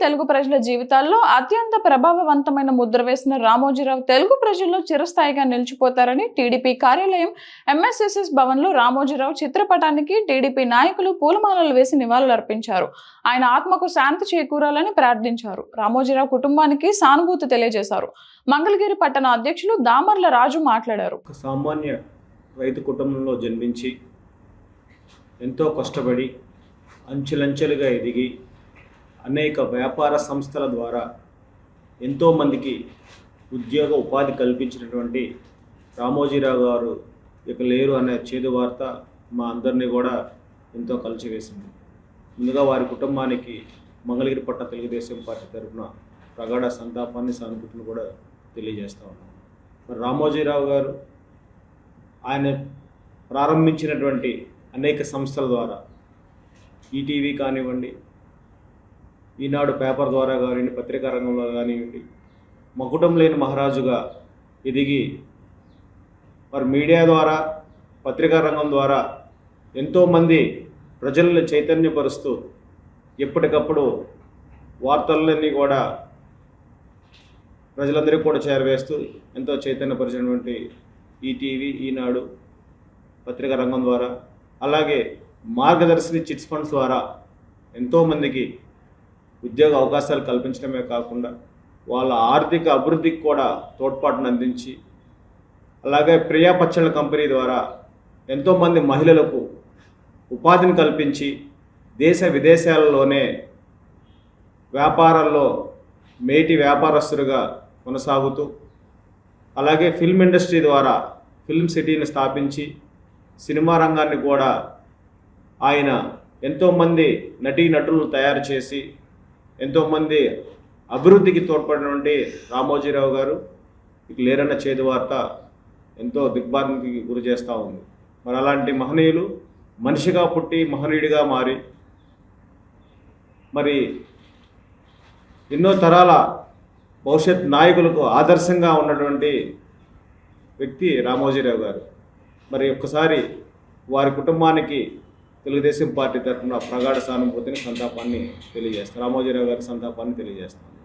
తెలుగు ప్రజల జీవితాల్లో అత్యంత ప్రభావవంతమైన ముద్ర వేసిన రామోజీరావు తెలుగు ప్రజల్లో చిరస్థాయిగా నిలిచిపోతారని టీడీపీ కార్యాలయం ఎంఎస్ఎస్ఎస్ భవన్లో రామోజీరావు చిత్రపటానికి టీడీపీ నాయకులు పూలమాలలు వేసి నివాళులర్పించారు ఆయన ఆత్మకు శాంతి చేకూరాలని ప్రార్థించారు. రామోజీరావు కుటుంబానికి సానుభూతి తెలియజేశారు. మంగళగిరి పట్టణ అధ్యక్షులు దామర్ల రాజు మాట్లాడారు. సామాన్య రైతు కుటుంబంలో జన్మించి ఎంతో కష్టపడి అంచెలంచెలుగా ఎదిగి అనేక వ్యాపార సంస్థల ద్వారా ఎంతోమందికి ఉద్యోగ ఉపాధి కల్పించినటువంటి రామోజీరావు గారు ఇక లేరు అనే చేదు వార్త మా అందరినీ కూడా ఎంతో కలిసివేసింది ముందుగా వారి కుటుంబానికి మంగళగిరి పట్ట తెలుగుదేశం పార్టీ తరఫున ప్రగాఢ సంతాపాన్ని సానుభూతిని కూడా తెలియజేస్తా ఉన్నాం. మరి రామోజీరావు గారు ఆయన ప్రారంభించినటువంటి అనేక సంస్థల ద్వారా ఈటీవీ కానివ్వండి ఈనాడు పేపర్ ద్వారా కానివ్వండి పత్రికా రంగంలో కానివ్వండి మకుటం లేని మహారాజుగా ఎదిగి మరి మీడియా ద్వారా పత్రికా రంగం ద్వారా ఎంతోమంది ప్రజలను చైతన్యపరుస్తూ ఎప్పటికప్పుడు వార్తలన్నీ కూడా ప్రజలందరికీ కూడా చేరవేస్తూ ఎంతో చైతన్యపరిచినటువంటి ఈటీవీ ఈనాడు పత్రికా రంగం ద్వారా అలాగే మార్గదర్శిని చిట్స్ ఫండ్స్ ద్వారా ఎంతోమందికి ఉద్యోగ అవకాశాలు కల్పించడమే కాకుండా వాళ్ళ ఆర్థిక అభివృద్ధికి కూడా తోడ్పాటును అందించి అలాగే ప్రియా పచ్చళ్ళ కంపెనీ ద్వారా ఎంతోమంది మహిళలకు ఉపాధిని కల్పించి దేశ విదేశాలలోనే వ్యాపారాల్లో మేటి వ్యాపారస్తులుగా కొనసాగుతూ అలాగే ఫిల్మ్ ఇండస్ట్రీ ద్వారా ఫిల్మ్ సిటీని స్థాపించి సినిమా రంగాన్ని కూడా ఆయన ఎంతోమంది నటీ నటులను తయారు చేసి ఎంతోమంది అభివృద్ధికి తోడ్పడినటువంటి రామోజీరావు గారు ఇక లేరన్న చేదు వార్త ఎంతో దిగ్భాంతికి గురి చేస్తూ ఉంది. మరి అలాంటి మహనీయులు మనిషిగా పుట్టి మహనీయుడిగా మారి మరి ఎన్నో తరాల భవిష్యత్ నాయకులకు ఆదర్శంగా ఉన్నటువంటి వ్యక్తి రామోజీరావు గారు. మరి ఒక్కసారి వారి కుటుంబానికి తెలుగుదేశం పార్టీ తరఫున ప్రగాఢ సానుభూతిని సంతాపాన్ని తెలియజేస్తాను రామోజీరావు గారి సంతాపాన్ని తెలియజేస్తాను